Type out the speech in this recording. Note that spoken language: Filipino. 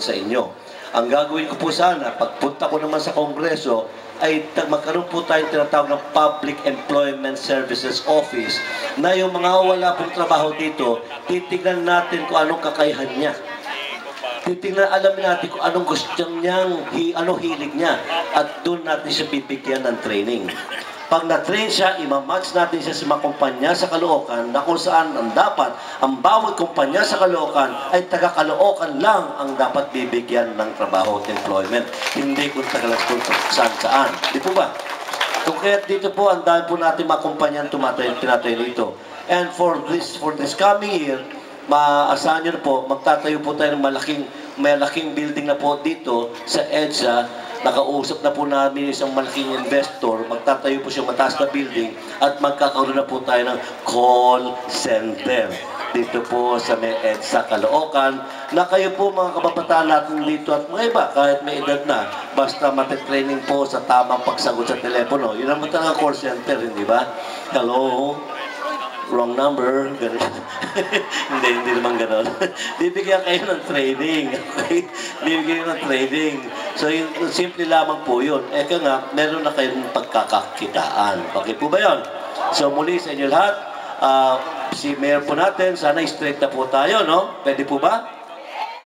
sa inyo. Ang gagawin ko po sana, pagpunta ko naman sa Kongreso, ay magkaroon po tayong tinatawag ng Public Employment Services Office na yung mga wala pong trabaho dito, titignan natin kung anong kakayahan niya. Titignan, alamin natin kung anong gusto niyang, hi, ano hilig niya. At doon natin siya bibigyan ng training. Pag na-train siya, imamatch natin siya sa mga kumpanya sa Caloocan na kung saan ang dapat, ang bawat kumpanya sa Caloocan ay taga-Caloocan lang ang dapat bibigyan ng trabaho at employment. Hindi kung taga kung saan saan. Di po ba? Kung kaya dito po, ang dami po natin mga kumpanya tumatay, tinatay dito. And for this, for this coming year, maasahan nyo po, magtatayo po tayo ng malaking, malaking building na po dito sa EDSA. Nakausap na po namin isang malaking investor, magtatayo po siya mataas na building at magkakaroon na po tayo ng call center dito po sa may EDSA Caloocan na kayo po mga kababataan natin dito at mga iba kahit may edad na basta matitraining po sa tamang pagsagot sa telepono. Yun naman talaga call center, hindi ba? Hello? wrong number, hindi, hindi naman ganun. Bibigyan kayo ng training, okay? Bibigyan ng training. So, yung, simple lamang po yun. Eka nga, meron na kayong pagkakakitaan. Okay po ba yun? So, muli sa inyo lahat, ah, si Mayor po natin, sana straight na po tayo, no? Pwede po ba?